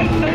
Ha, ha, ha.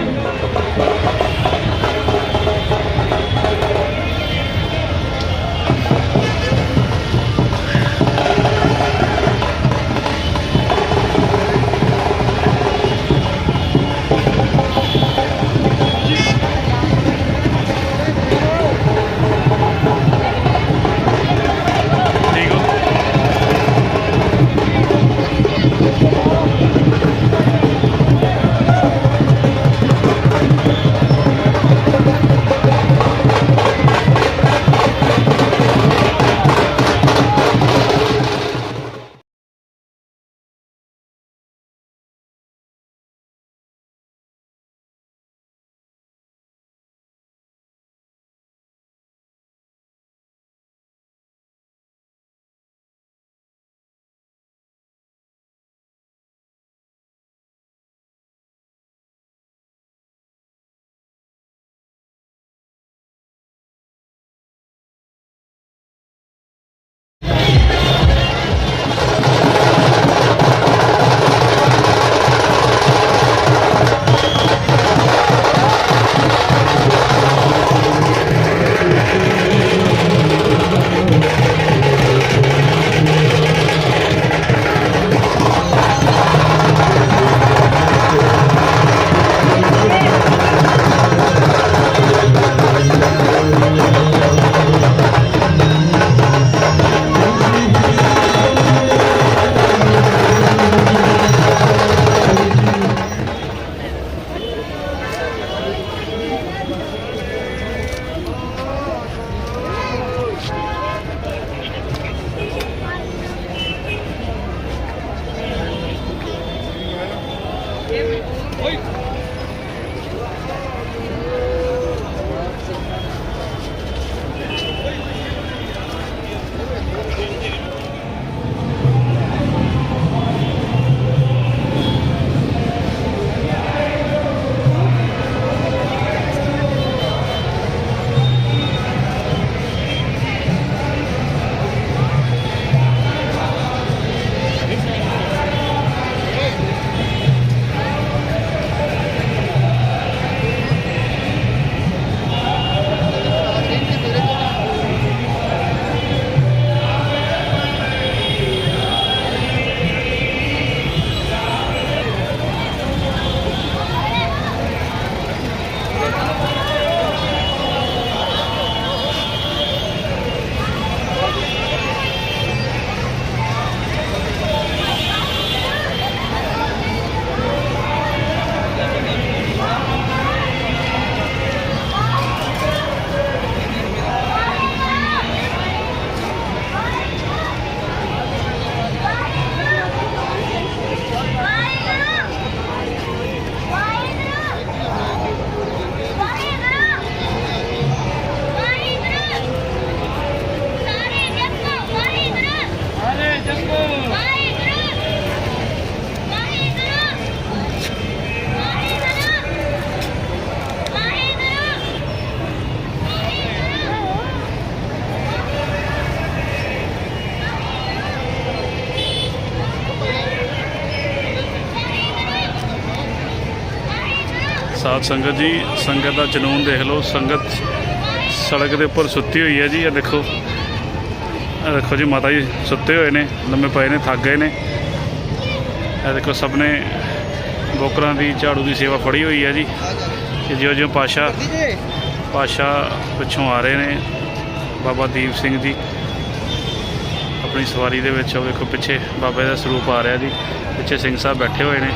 ਸਾਧ ਸੰਗਤ ਜੀ। ਸੰਗਤ ਦਾ ਜਨੂਨ ਦੇਖ ਲਓ। ਸੰਗਤ ਸੜਕ ਦੇ ਉੱਪਰ ਸੁੱਤੀ ਹੋਈ ਹੈ ਜੀ। ਇਹ ਦੇਖੋ। ਇਹ ਦੇਖੋ ਜੀ, ਮਾਤਾ ਜੀ ਸੁੱਤੇ ਹੋਏ ਨੇ, ਲੰਮੇ ਪਏ ਨੇ, ਥੱਕ ਗਏ ਨੇ। ਇਹ ਦੇਖੋ ਸਭ ਨੇ ਬੋਕਰਾਂ ਦੀ, ਝਾੜੂ ਦੀ ਸੇਵਾ ਫੜੀ ਹੋਈ ਹੈ ਜੀ। ਕਿ ਜਿਉਂ ਜਿਉਂ ਪਾਸ਼ਾ ਪਾਸ਼ਾ ਪਿੱਛੋਂ ਆ ਰਹੇ ਨੇ ਬਾਬਾ ਦੀਪ ਸਿੰਘ ਜੀ। ਆਪਣੀ ਸਵਾਰੀ ਦੇ ਵਿੱਚ ਉਹ ਵੇਖੋ ਪਿੱਛੇ ਬਾਬੇ ਦਾ ਸਰੂਪ ਆ ਰਿਹਾ ਜੀ। ਪਿੱਛੇ ਸਿੰਘ ਸਾਹਿਬ ਬੈਠੇ ਹੋਏ ਨੇ।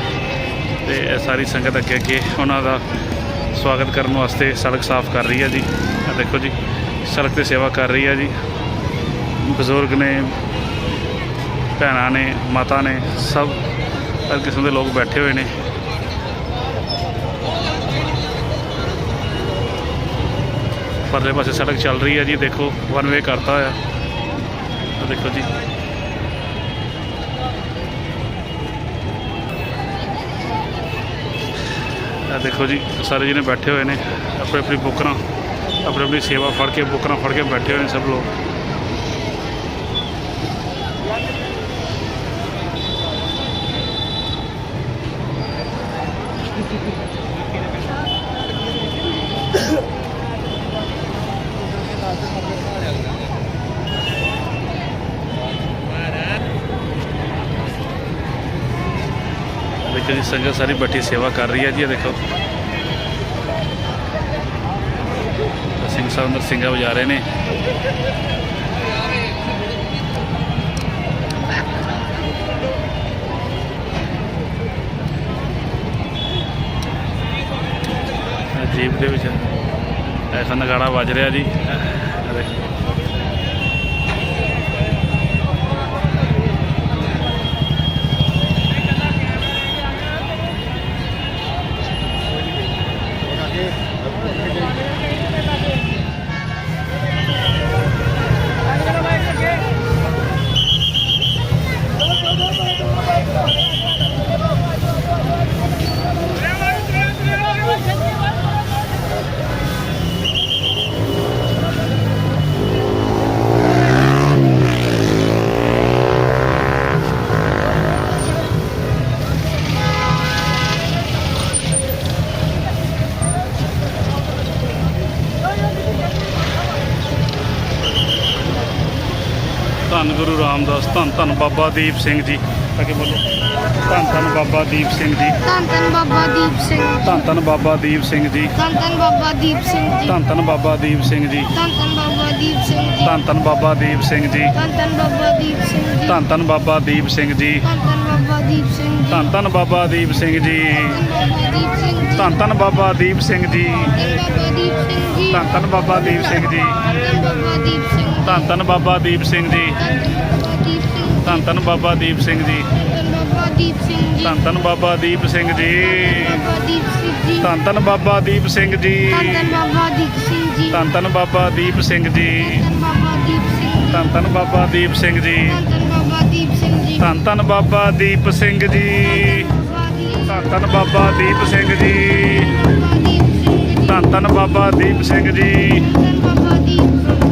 ਤੇ ਇਹ ਸਾਰੀ ਸੰਗਤ ਅੱਗੇ ਅੱਗੇ ਉਹਨਾਂ ਦਾ ਸਵਾਗਤ ਕਰਨ ਵਾਸਤੇ ਸੜਕ ਸਾਫ਼ ਕਰ ਰਹੀ ਹੈ ਜੀ। ਇਹ ਦੇਖੋ ਜੀ, ਸੜਕ ਤੇ ਸੇਵਾ ਕਰ ਰਹੀ ਹੈ ਜੀ। ਬਜ਼ੁਰਗ ਨੇ, ਭੈਣਾਂ ਨੇ, ਮਾਤਾ ਨੇ, ਸਭ ਹਰ ਕਿਸਮ ਦੇ ਲੋਕ ਬੈਠੇ ਹੋਏ ਨੇ। ਪਰਲੇ ਪਾਸੇ ਸੜਕ ਚੱਲ ਰਹੀ ਹੈ ਜੀ, ਦੇਖੋ ਵਨ ਵੇ ਕਰਤਾ ਹੋਇਆ। ਦੇਖੋ ਜੀ। ਇਹ ਦੇਖੋ ਜੀ, ਸਾਰੇ ਜਿਹਨੇ ਬੈਠੇ ਹੋਏ ਨੇ, ਆਪਣੀ ਆਪਣੀ ਬੁੱਕਰਾਂ, ਆਪਣੀ ਆਪਣੀ ਸੇਵਾ ਫੜ ਕੇ, ਬੁੱਕਰਾਂ ਫੜ ਕੇ ਬੈਠੇ ਹੋਏ ਨੇ ਸਭ ਲੋਕ ਦੇਖੋ ਜੀ ਸੰਗਤ ਸਾਰੀ ਬੈਠੀ ਸੇਵਾ ਕਰ ਰਹੀ ਹੈ ਜੀ, ਇਹ ਦੇਖੋ। ਸਿੰਘ ਸਾਹਿਬ ਅੰਦਰ ਸਿੰਘਾ ਵਜਾ ਰਹੇ ਨੇ। ਜੀਪ ਦੇ ਵਿੱਚ ਐਸਾ ਨਗਾੜਾ ਵੱਜ ਰਿਹਾ ਜੀ। ਧੰਨ ਗੁਰੂ ਰਾਮਦਾਸ ਧੰਨ ਧੰਨ ਬਾਬਾ ਦੀਪ ਸਿੰਘ ਜੀ ਅੱਗੇ ਬੋਲੋ ਧੰਨ ਧੰਨ ਬਾਬਾ ਦੀਪ ਸਿੰਘ ਜੀ ਧੰਨ ਧੰਨ ਬਾਬਾ ਦੀਪ ਸਿੰਘ ਧੰਨ ਧੰਨ ਬਾਬਾ ਦੀਪ ਸਿੰਘ ਜੀ ਧੰਨ ਧੰਨ ਬਾਬਾ ਦੀਪ ਸਿੰਘ ਜੀ ਧੰਨ ਧੰਨ ਬਾਬਾ ਦੀਪ ਸਿੰਘ ਜੀ ਧੰਨ ਧੰਨ ਬਾਬਾ ਦੀਪ ਸਿੰਘ ਜੀ ਧੰਨ ਧੰਨ ਬਾਬਾ ਦੀਪ ਸਿੰਘ ਜੀ ਧੰਨ ਧੰਨ ਬਾਬਾ ਦੀਪ ਸਿੰਘ ਜੀ ਧੰਨ ਧੰਨ ਬਾਬਾ ਦੀਪ ਸਿੰਘ ਜੀ ਧੰਨ ਧੰਨ ਬਾਬਾ ਦੀਪ ਸਿੰਘ ਜੀ ਧੰਨ ਧੰਨ ਬਾਬਾ ਦੀਪ ਸਿੰਘ ਜੀ ਧੰਨ ਧੰਨ ਬਾਬਾ ਦੀਪ ਸਿੰਘ ਜੀ ਧੰਨ ਧੰਨ ਬਾਬਾ ਦੀਪ ਸਿੰਘ ਜੀ ਧੰਨ ਧੰਨ ਬਾਬਾ ਦੀਪ ਸਿੰਘ ਜੀ ਧੰਨ ਧੰਨ ਬਾਬਾ ਦੀਪ ਸਿੰਘ ਜੀ ਦੀਪ ਸਿੰਘ ਜੀ ਧੰਨ ਧੰਨ ਬਾਬਾ ਦੀਪ ਸਿੰਘ ਜੀ ਬਾਬਾ ਦੀਪ ਸਿੰਘ ਜੀ ਧੰਨ ਧੰਨ ਬਾਬਾ ਦੀਪ ਸਿੰਘ ਜੀ ਧੰਨ ਬਾਬਾ ਦੀਪ ਸਿੰਘ ਜੀ ਧੰਨ ਧੰਨ ਬਾਬਾ ਦੀਪ ਸਿੰਘ ਜੀ ਧੰਨ ਬਾਬਾ ਦੀਪ ਸਿੰਘ ਜੀ ਧੰਨ ਧੰਨ ਬਾਬਾ ਦੀਪ ਸਿੰਘ ਜੀ ਧੰਨ ਬਾਬਾ ਦੀਪ ਸਿੰਘ ਜੀ ਧੰਨ ਧੰਨ ਬਾਬਾ ਦੀਪ ਸਿੰਘ ਜੀ ਧੰਨ ਧੰਨ ਬਾਬਾ ਦੀਪ ਸਿੰਘ ਜੀ ਧੰਨ ਧੰਨ ਬਾਬਾ ਦੀਪ ਸਿੰਘ ਜੀ ਧੰਨ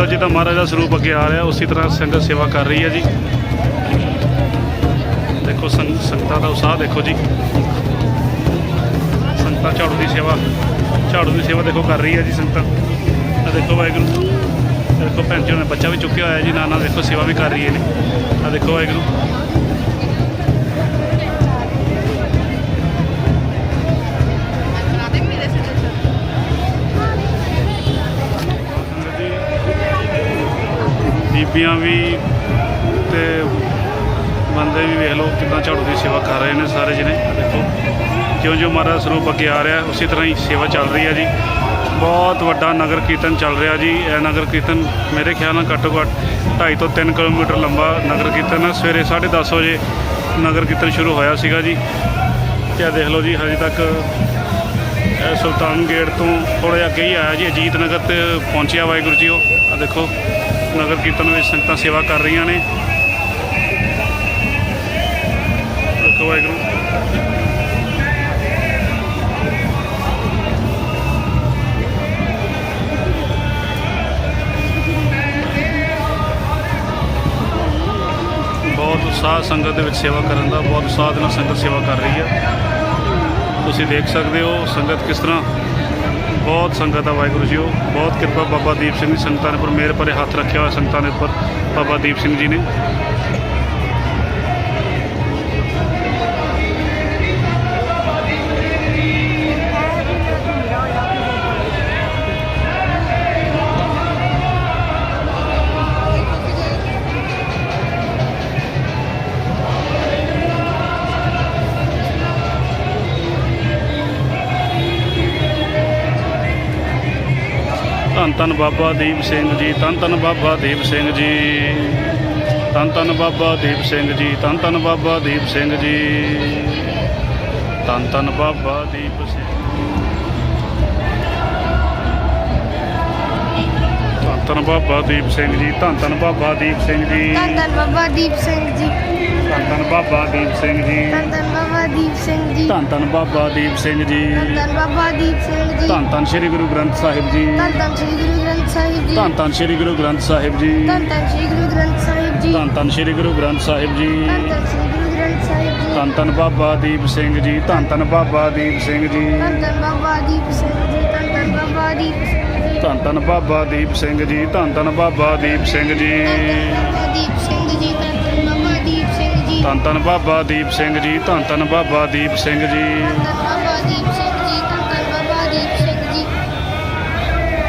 ਜਿੱਦਾਂ ਜਿੱਦਾਂ ਮਹਾਰਾਜ ਦਾ ਸਰੂਪ ਅੱਗੇ ਆ ਰਿਹਾ, ਉਸੇ ਤਰ੍ਹਾਂ ਸੰਗਤ ਸੇਵਾ ਕਰ ਰਹੀ ਹੈ ਜੀ। ਦੇਖੋ ਸੰਗ- ਸੰਗਤਾਂ ਦਾ ਉਤਸ਼ਾਹ ਦੇਖੋ ਜੀ। ਸੰਗਤਾਂ ਝਾੜੂ ਦੀ ਸੇਵਾ, ਝਾੜੂ ਦੀ ਸੇਵਾ ਦੇਖੋ ਕਰ ਰਹੀ ਹੈ ਜੀ ਸੰਗਤਾਂ। ਆ ਦੇਖੋ ਵਾਹਿਗੁਰੂ। ਦੇਖੋ ਭੈਣ ਜੀ ਨੇ ਬੱਚਾ ਵੀ ਚੁੱਕਿਆ ਹੋਇਆ ਜੀ ਨਾਲ ਦੇਖੋ ਸੇਵਾ ਵੀ ਕਰ ਰਹੀ ਹੈ ਨੇ। ਆ ਦੇਖੋ ਵਾਹਿਗੁਰੂ। ਬੀਬੀਆਂ ਵੀ ਤੇ ਬੰਦੇ ਵੀ ਵੇਖ ਲਓ ਕਿੰਨਾ ਝਾੜੂ ਦੀ ਸੇਵਾ ਕਰ ਰਹੇ ਨੇ ਸਾਰੇ ਜਣੇ। ਦੇਖੋ ਜਿਉਂ ਜਿਉਂ ਮਹਾਰਾਜ ਸਰੂਪ ਅੱਗੇ ਆ ਰਿਹਾ, ਉਸੇ ਤਰ੍ਹਾਂ ਹੀ ਸੇਵਾ ਚੱਲ ਰਹੀ ਹੈ ਜੀ। ਬਹੁਤ ਵੱਡਾ ਨਗਰ ਕੀਰਤਨ ਚੱਲ ਰਿਹਾ ਜੀ। ਇਹ ਨਗਰ ਕੀਰਤਨ ਮੇਰੇ ਖਿਆਲ ਨਾਲ ਘੱਟੋ ਘੱਟ 2.5 ਤੋਂ 3 ਕਿਲੋਮੀਟਰ ਲੰਬਾ ਨਗਰ ਕੀਰਤਨ ਹੈ ਸਵੇਰੇ 10:30 ਵਜੇ ਨਗਰ ਕੀਰਤਨ ਸ਼ੁਰੂ ਹੋਇਆ ਸੀਗਾ ਜੀ। ਤੇ ਦੇਖ ਲਓ ਜੀ, ਹਜੇ ਤੱਕ ਸੁਲਤਾਨ ਗੇਟ ਤੋਂ ਥੋੜ੍ਹਾ ਜਿਹਾ ਅੱਗੇ ਹੀ ਆਇਆ ਜੀ। ਅਜੀਤ ਨਗਰ ਤੇ ਪਹੁੰਚਿਆ ਵਾਹਿਗੁਰੂ ਜੀ ਉਹ। ਆ ਦੇਖੋ ਨਗਰ ਕੀਰਤਨ ਵਿੱਚ ਸੰਗਤਾਂ ਸੇਵਾ ਕਰ ਰਹੀਆਂ ਨੇ। ਬਹੁਤ ਉਤਸ਼ਾਹ ਸੰਗਤ ਦੇ ਵਿੱਚ ਸੇਵਾ ਕਰਨ ਦਾ, ਬਹੁਤ ਉਤਸ਼ਾਹ ਨਾਲ ਸੰਗਤ ਸੇਵਾ ਕਰ ਰਹੀ ਹੈ। ਤੁਸੀਂ ਦੇਖ ਸਕਦੇ ਹੋ ਸੰਗਤ ਕਿਸ ਤਰ੍ਹਾਂ ਬਹੁਤ ਸੰਗਤ ਆ ਵਾਹਿਗੁਰੂ ਜੀ ਉਹ। ਬਹੁਤ ਕਿਰਪਾ ਬਾਬਾ ਦੀਪ ਸਿੰਘ ਜੀ ਸੰਗਤਾਂ ਨੇ ਪਰ ਮੇਰੇ ਭਰੇ ਹੱਥ ਰੱਖਿਆ ਹੋਇਆ ਸੰਗਤਾਂ ਦੇ ਉੱਪਰ, ਬਾਬਾ ਦੀਪ ਸਿੰਘ ਜੀ ਨੇ। ਧੰਨ ਬਾਬਾ ਦੀਪ ਸਿੰਘ ਜੀ ਧੰਨ ਧੰਨ ਬਾਬਾ ਦੀਪ ਸਿੰਘ ਜੀ ਧੰਨ ਧੰਨ ਬਾਬਾ ਦੀਪ ਸਿੰਘ ਜੀ ਧੰਨ ਧੰਨ ਬਾਬਾ ਦੀਪ ਸਿੰਘ ਜੀ ਧੰਨ ਧੰਨ ਬਾਬਾ ਦੀਪ ਸਿੰਘ ਧੰਨ ਧੰਨ ਬਾਬਾ ਦੀਪ ਸਿੰਘ ਜੀ ਧੰਨ ਧੰਨ ਬਾਬਾ ਦੀਪ ਸਿੰਘ ਜੀ ਧੰਨ ਧੰਨ ਬਾਬਾ ਦੀਪ ਸਿੰਘ ਜੀ ਧੰਨ ਧੰਨ ਬਾਬਾ ਦੀਪ ਸਿੰਘ ਜੀ ਧੰਨ ਧੰਨ ਬਾਬਾ ਦੀਪ ਸਿੰਘ ਜੀ ਧੰਨ ਧੰਨ ਬਾਬਾ ਦੀਪ ਸਿੰਘ ਜੀ ਧੰਨ ਧੰਨ ਬਾਬਾ ਦੀਪ ਸਿੰਘ ਜੀ ਧੰਨ ਧੰਨ ਸ੍ਰੀ ਗੁਰੂ ਗ੍ਰੰਥ ਸਾਹਿਬ ਜੀ ਧੰਨ ਧੰਨ ਸ੍ਰੀ ਗੁਰੂ ਗ੍ਰੰਥ ਸਾਹਿਬ ਜੀ ਧੰਨ ਧੰਨ ਸ੍ਰੀ ਗੁਰੂ ਗ੍ਰੰਥ ਸਾਹਿਬ ਜੀ ਧੰਨ ਧੰਨ ਸ੍ਰੀ ਗੁਰੂ ਗ੍ਰੰਥ ਸਾਹਿਬ ਜੀ ਧੰਨ ਧੰਨ ਸ੍ਰੀ ਗੁਰੂ ਗ੍ਰੰਥ ਸਾਹਿਬ ਜੀ ਧੰਨ ਧੰਨ ਸ੍ਰੀ ਗੁਰੂ ਗ੍ਰੰਥ ਸਾਹਿਬ ਜੀ ਧੰਨ ਧੰਨ ਬਾਬਾ ਦੀਪ ਸਿੰਘ ਜੀ ਧੰਨ ਧੰਨ ਬਾਬਾ ਦੀਪ ਸਿੰਘ ਜੀ ਧੰਨ ਧੰਨ ਬਾਬਾ ਦੀਪ ਸਿੰਘ ਜੀ ਧੰਨ ਧੰਨ ਬਾਬਾ ਦੀਪ ਸਿੰਘ ਜੀ ਧੰਨ ਧੰਨ ਬਾਬਾ ਦੀਪ ਸਿੰਘ ਜੀ ਧੰਨ ਧੰਨ ਬਾਬਾ ਦੀਪ ਸਿੰਘ ਜੀ ਧੰਨ ਧੰਨ ਬਾਬਾ ਦੀਪ ਸਿੰਘ ਜੀ, ਧੰਨ ਧੰਨ ਬਾਬਾ ਦੀਪ ਸਿੰਘ ਜੀ। ਧੰਨ ਧੰਨ ਬਾਬਾ ਦੀਪ ਸਿੰਘ ਜੀ ਧੰਨ ਧੰਨ ਬਾਬਾ ਦੀਪ ਸਿੰਘ ਜੀ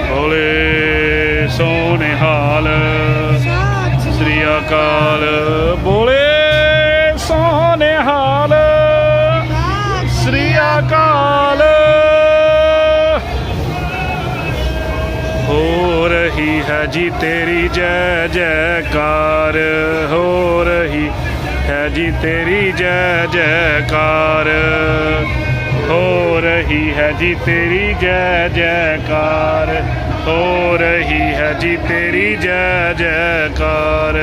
ਬੋਲੇ ਸੋਹਣੇ ਹਾਲ ਸਤਿ ਸ੍ਰੀ ਅਕਾਲ। ਬੋਲੇ ਸੋਹਣੇ ਹਾਲ ਸ੍ਰੀ ਅਕਾਲ। ਹੋ ਰਹੀ ਹੈ ਜੀ ਤੇਰੀ ਜੈ ਜੈਕਾਰ, ਹੋ ਰਹੀ ਹੈ ਜੀ ਤੇਰੀ ਜੈ ਜੈਕਾਰ। ਹੋ ਰਹੀ ਹੈ ਜੀ ਤੇਰੀ ਜੈ ਜੈਕਾਰ। ਹੋ ਰਹੀ ਹੈ ਜੀ ਤੇਰੀ ਜੈ ਜੈਕਾਰ।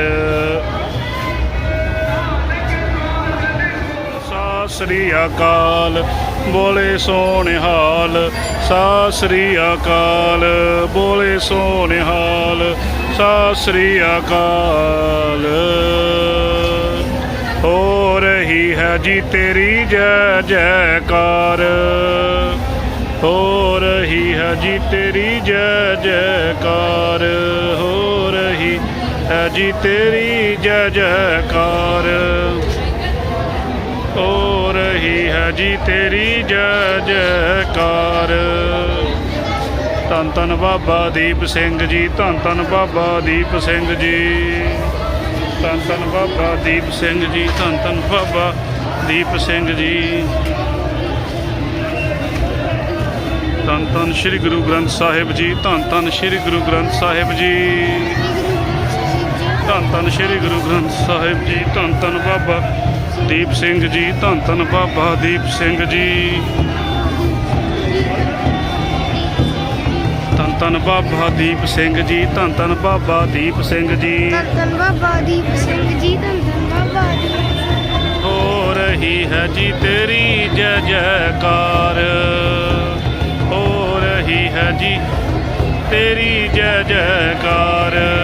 ਸਤਿ ਸ੍ਰੀ ਅਕਾਲ, ਬੋਲੇ ਸੋਨਿਹਾਲ ਹਾਲ ਸ੍ਰੀ ਅਕਾਲ, ਬੋਲੇ ਸੋਹਣੇ ਹਾਲ ਸ੍ਰੀ ਅਕਾਲ। ਹੋ ਰਹੀ ਹੈ ਜੀ ਤੇਰੀ ਜੈ ਜੈਕਾਰ। ਹੋ ਰਹੀ ਹੈ ਜੀ ਤੇਰੀ ਜੈ ਜੈਕਾਰ। ਹੋ ਰਹੀ ਹੈ ਜੀ ਤੇਰੀ ਜੈ ਜੈਕਾਰ। ਹੋ ਰਹੀ ਹੈ ਜੀ ਤੇਰੀ ਜੈ ਜੈਕਾਰ। ਧੰਨ ਧੰਨ ਬਾਬਾ ਦੀਪ ਸਿੰਘ ਜੀ, ਧੰਨ ਧੰਨ ਬਾਬਾ ਦੀਪ ਸਿੰਘ ਜੀ। ਧੰਨ ਧੰਨ ਬਾਬਾ ਦੀਪ ਸਿੰਘ ਜੀ, ਧੰਨ ਧੰਨ ਬਾਬਾ ਦੀਪ ਸਿੰਘ ਜੀ। ਧੰਨ ਧੰਨ ਸ੍ਰੀ ਗੁਰੂ ਗ੍ਰੰਥ ਸਾਹਿਬ ਜੀ, ਧੰਨ ਧੰਨ ਸ੍ਰੀ ਗੁਰੂ ਗ੍ਰੰਥ ਸਾਹਿਬ ਜੀ। ਧੰਨ ਧੰਨ ਸ੍ਰੀ ਗੁਰੂ ਗ੍ਰੰਥ ਸਾਹਿਬ ਜੀ, ਧੰਨ ਧੰਨ ਬਾਬਾ ਦੀਪ ਸਿੰਘ ਜੀ, ਧੰਨ ਧੰਨ ਬਾਬਾ ਦੀਪ ਸਿੰਘ ਜੀ। ਧੰਨ ਬਾਬਾ ਦੀਪ ਸਿੰਘ ਜੀ ਧੰਨ ਧੰਨ ਬਾਬਾ ਦੀਪ ਸਿੰਘ ਜੀ। ਧੰਨ ਧੰਨ ਬਾਬਾ ਦੀਪ ਸਿੰਘ ਜੀ ਧੰਨ ਧੰਨ ਬਾਬਾ ਦੀਪ ਹੋ ਰਹੀ ਹੈ ਜੀ ਤੇਰੀ ਜੈ ਜੈਕਾਰ। ਹੋ ਰਹੀ ਹੈ ਜੀ ਤੇਰੀ ਜੈ ਜੈਕਾਰ।